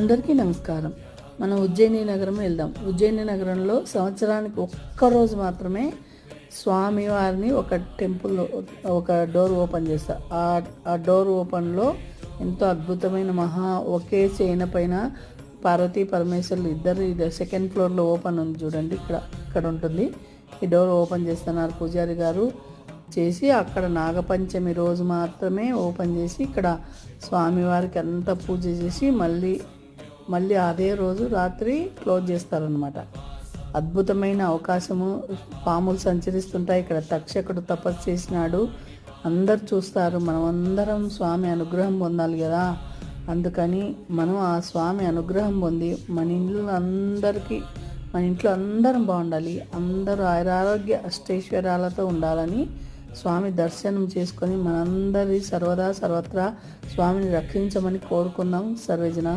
అందరికీ నమస్కారం. మనం ఉజ్జయిని నగరం వెళ్దాం. ఉజ్జయిని నగరంలో సంవత్సరానికి ఒక్క రోజు మాత్రమే స్వామివారిని ఒక టెంపుల్ ఒక డోర్ ఓపెన్ చేస్తారు ఆ ఆ డోర్ ఓపెన్లో ఎంతో అద్భుతమైన మహా ఒకే చైన పైన పార్వతీ పరమేశ్వరులు ఇద్దరు ఇది సెకండ్ ఫ్లోర్లో ఓపెన్ ఉంది చూడండి. ఇక్కడ ఇక్కడ ఉంటుంది. ఈ డోర్ ఓపెన్ చేస్తున్నారు పూజారి గారు. చేసి అక్కడ నాగపంచమి రోజు మాత్రమే ఓపెన్ చేసి ఇక్కడ స్వామివారికి అంతా పూజ చేసి మళ్ళీ మళ్ళీ అదే రోజు రాత్రి క్లోజ్ చేస్తారనమాట అద్భుతమైన అవకాశము. పాములు సంచరిస్తుంటాయి. ఇక్కడ తక్షకుడు తపస్సు చేసినాడు. అందరు చూస్తారు. మనం అందరం స్వామి అనుగ్రహం పొందాలి కదా. అందుకని మనం ఆ స్వామి అనుగ్రహం పొంది మన ఇంట్లో అందరికీ మన ఇంట్లో అందరం బాగుండాలి. అందరూ ఆయురారోగ్య అష్టైశ్వర్యాలతో ఉండాలని స్వామి దర్శనం చేసుకొని మనందరి సర్వదా సర్వత్రా స్వామిని రక్షించమని కోరుకుందాం. సర్వజన